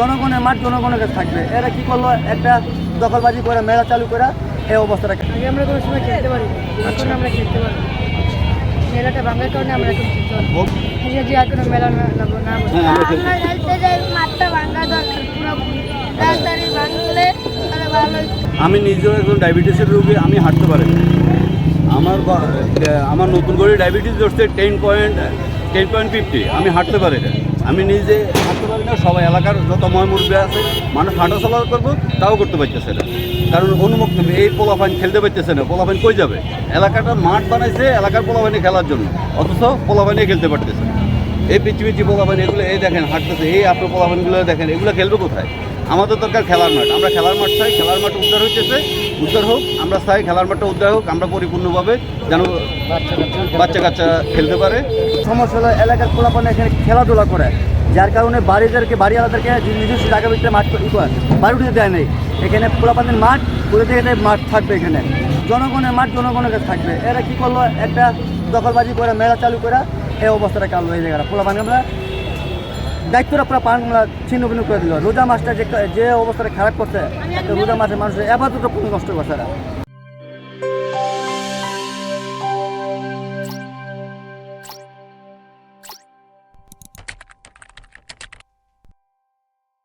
জনগণের মাঠ জনগণের কাছে থাকবে। এরা কি করল? একটা দখলবাজি করে মেলা চালু করে এই অবস্থাটা আগে আমরা কোনো সময় খেলতে পারি এখন আমরা খেলতে পারি মেলাটা ভাঙার কারণে আমরা এখন খেলতে পারি যে আর কোনো মেলা না না না বসে। আমরা খেলতে যাই মাঠটা ভাঙা দরকার পুরোপুরি ভাঙলে তাহলে ভালো আমি নিজেও একজন ডায়াবেটিসের রোগী আমি হাঁটতে পারি আমার আমার নতুন করে ডায়াবেটিস ধরছে ten point ten point fifty আমি হাঁটতে পারি না। আমি নিজে হাঁটতে না, সবাই এলাকার যত ময়মুরবি আছে, মানুষ হাঁটা চলা করব, তাও করতে পারতেছে না। কারণ অনুমুক্ত এই পোলাপাইন খেলতে পারতেছে না পোলাপাইন কই যাবে? এলাকাটা মাঠ বানাইছে, এলাকার পোলাপাইনে খেলার জন্য, অথচ পোলাপাইনে খেলতে পারতেছে এই পিচি পিচি পোলাপাইন এগুলো এই দেখেন, হাঁটতেছে, এই আপনার পোলাপাইনগুলো দেখেন, এগুলো খেলবে কোথায়? আমাদের দরকার খেলার মাঠ। আমরা খেলার মাঠ চাই, খেলার মাঠ উদ্ধার হইতেছে, উদ্ধার হোক, আমরা চাই খেলার মাঠটা উদ্ধার হোক, আমরা পরিপূর্ণভাবে যেন বাচ্চা কাচ্চা খেলতে পারে। সমস্যা হলো এলাকার পোলাপানে এখানে খেলাধুলা করে, যার কারণে বাড়িদেরকে, বাড়িওয়ালাদেরকে নিজস্ব জায়গা ভিতরে মাঠ বাড়ি উঠতে দেয় নেই। এখানে পোলাপানের মাঠ পুরো থেকে মাঠ থাকবে এখানে। জনগণের মাঠ, জনগণের কাছে থাকবে। এরা কি করল? একটা দখলবাজি করে, মেলা চালু করে, এই অবস্থাটা কাল হয়ে যায় পোলাপান আমরা দায়িত্বটা পুরো পানগুলা ছিন্ন ভিন্ন করে দিল। রোজা মাছটা যে যে অবস্থাটা খারাপ করছে রোজা মাছের মানুষের এবার দুটো নষ্ট করছে